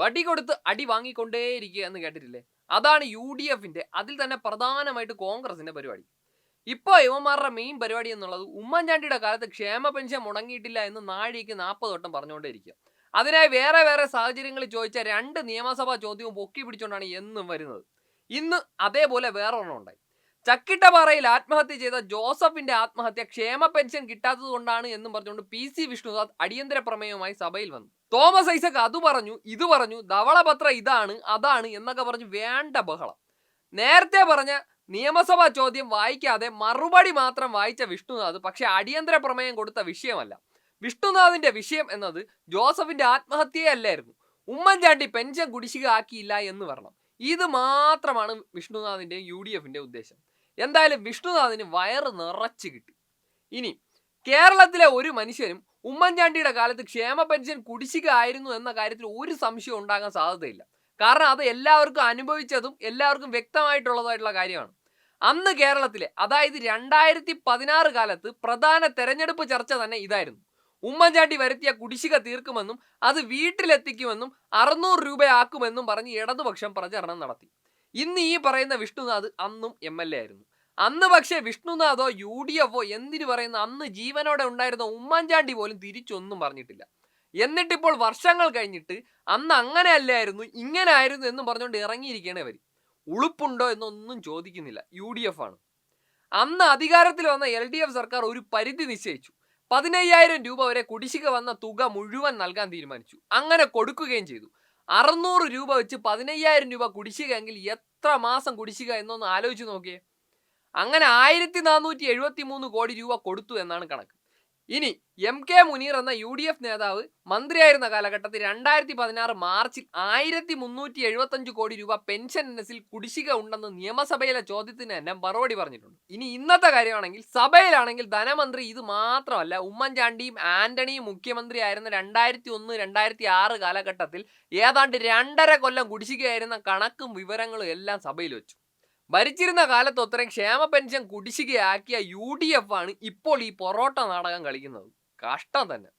വടി കൊടുത്ത് അടി വാങ്ങിക്കൊണ്ടേയിരിക്കുക എന്ന് കേട്ടിട്ടില്ലേ? അതാണ് യു ഡി എഫിന്റെ അതിൽ തന്നെ പ്രധാനമായിട്ട് കോൺഗ്രസിന്റെ പരിപാടി. ഇപ്പോൾ യുവമാരുടെ മെയിൻ പരിപാടി എന്നുള്ളത് ഉമ്മൻചാണ്ടിയുടെ കാലത്ത് ക്ഷേമ പെൻഷൻ മുടങ്ങിയിട്ടില്ല എന്ന് നാഴിക്ക് നാൽപ്പത് വട്ടം പറഞ്ഞുകൊണ്ടേയിരിക്കുക. അതിനായി വേറെ വേറെ സാഹചര്യങ്ങൾ ചോദിച്ച രണ്ട് നിയമസഭാ ചോദ്യവും പൊക്കി പിടിച്ചുകൊണ്ടാണ് എന്നും വരുന്നത്. ഇന്ന് അതേപോലെ വേറെ ഒന്നും ഉണ്ടായി. ചക്കിട്ടപ്പാറയിൽ ആത്മഹത്യ ചെയ്ത ജോസഫിന്റെ ആത്മഹത്യ ക്ഷേമ പെൻഷൻ കിട്ടാത്തത് കൊണ്ടാണ് എന്നും പറഞ്ഞുകൊണ്ട് പി സി വിഷ്ണുദാസ് അടിയന്തര പ്രമേയവുമായി സഭയിൽ വന്നു. തോമസ് ഐസക് അത് പറഞ്ഞു ഇത് പറഞ്ഞു ധവളപത്രം ഇതാണ് അതാണ് എന്നൊക്കെ പറഞ്ഞു വേണ്ട ബഹളം. നേരത്തെ പറഞ്ഞ നിയമസഭാ ചോദ്യം വായിക്കാതെ മറുപടി മാത്രം വായിച്ച വിഷ്ണുനാഥ് പക്ഷെ അടിയന്തര പ്രമേയം കൊടുത്ത വിഷയമല്ല. വിഷ്ണുനാഥിന്റെ വിഷയം എന്നത് ജോസഫിന്റെ ആത്മഹത്യയല്ലായിരുന്നു ഉമ്മൻചാണ്ടി പെൻഷൻ കുടിശ്ശിക ആക്കിയില്ല എന്ന് പറഞ്ഞു ഇത് മാത്രമാണ് വിഷ്ണുനാഥിന്റെ യു ഡി എഫിന്റെ ഉദ്ദേശം. എന്തായാലും വിഷ്ണുനാഥിന് വയറ് നിറച്ച് കിട്ടി. ഇനി കേരളത്തിലെ ഒരു മനുഷ്യനും ഉമ്മൻചാണ്ടിയുടെ കാലത്ത് ക്ഷേമ പെൻഷൻ കുടിശ്ശിക ആയിരുന്നു എന്ന കാര്യത്തിൽ ഒരു സംശയം ഉണ്ടാകാൻ സാധ്യതയില്ല. കാരണം അത് എല്ലാവർക്കും അനുഭവിച്ചതും എല്ലാവർക്കും വ്യക്തമായിട്ടുള്ളതായിട്ടുള്ള കാര്യമാണ്. അന്ന് കേരളത്തിലെ അതായത് രണ്ടായിരത്തി പതിനാറ് കാലത്ത് പ്രധാന തെരഞ്ഞെടുപ്പ് ചർച്ച തന്നെ ഇതായിരുന്നു. ഉമ്മൻചാണ്ടി വരുത്തിയ കുടിശ്ശിക തീർക്കുമെന്നും അത് വീട്ടിലെത്തിക്കുമെന്നും അറുന്നൂറ് രൂപയാക്കുമെന്നും പറഞ്ഞ് ഇടതുപക്ഷം പ്രചരണം നടത്തി. ഇന്ന് ഈ പറയുന്ന വിഷ്ണുനാഥ് അന്നും എം എൽ എ ആയിരുന്നു. അന്ന് പക്ഷേ വിഷ്ണുനാഥോ യു ഡി എഫോ എന്തിനു പറയുന്ന? അന്ന് ജീവനോടെ ഉണ്ടായിരുന്ന ഉമ്മൻചാണ്ടി പോലും തിരിച്ചൊന്നും പറഞ്ഞിട്ടില്ല. എന്നിട്ടിപ്പോൾ വർഷങ്ങൾ കഴിഞ്ഞിട്ട് അന്ന് അങ്ങനെ അല്ലായിരുന്നു ഇങ്ങനെ ആയിരുന്നു എന്നും പറഞ്ഞുകൊണ്ട് ഇറങ്ങിയിരിക്കുകയാണ് അവർ ഉളുപ്പുണ്ടോ എന്നൊന്നും ചോദിക്കുന്നില്ല. യു ഡി എഫ് ആണ്. അന്ന് അധികാരത്തിൽ വന്ന എൽ ഡി എഫ് സർക്കാർ ഒരു പരിധി നിശ്ചയിച്ചു. പതിനയ്യായിരം രൂപ വരെ കുടിശ്ശിക വന്ന തുക മുഴുവൻ നൽകാൻ തീരുമാനിച്ചു. അങ്ങനെ കൊടുക്കുകയും ചെയ്തു. അറുന്നൂറ് രൂപ വെച്ച് പതിനയ്യായിരം രൂപ കുടിശ്ശിക എങ്കിൽ എത്ര മാസം കുടിശ്ശിക എന്നൊന്ന് ആലോചിച്ച് നോക്കിയേ. അങ്ങനെ ആയിരത്തി നാനൂറ്റി എഴുപത്തി മൂന്ന് കോടി രൂപ കൊടുത്തു എന്നാണ് കണക്ക്. ഇനി എം കെ മുനീർ എന്ന യു ഡി എഫ് നേതാവ് മന്ത്രിയായിരുന്ന കാലഘട്ടത്തിൽ രണ്ടായിരത്തി പതിനാറ് മാർച്ചിൽ ആയിരത്തി മുന്നൂറ്റി എഴുപത്തഞ്ച് കോടി രൂപ പെൻഷൻ ഇനത്തിൽ കുടിശ്ശിക ഉണ്ടെന്ന് നിയമസഭയിലെ ചോദ്യത്തിന് തന്നെ മറുപടി പറഞ്ഞിട്ടുണ്ട്. ഇനി ഇന്നത്തെ കാര്യമാണെങ്കിൽ സഭയിലാണെങ്കിൽ ധനമന്ത്രി ഇത് മാത്രമല്ല ഉമ്മൻചാണ്ടിയും ആന്റണിയും മുഖ്യമന്ത്രി ആയിരുന്ന രണ്ടായിരത്തി ഒന്ന് രണ്ടായിരത്തി ആറ് കാലഘട്ടത്തിൽ ഏതാണ്ട് രണ്ടര കൊല്ലം കുടിശ്ശികയായിരുന്ന കണക്കും വിവരങ്ങളും എല്ലാം സഭയിൽ വെച്ചു. ഭരിച്ചിരുന്ന കാലത്ത് ക്ഷേമ പെൻഷൻ കുടിശ്ശികയാക്കിയ യു ഡി എഫ് ആണ് ഇപ്പോൾ ഈ പൊറോട്ട നാടകം കളിക്കുന്നത്. കഷ്ടം തന്നെ.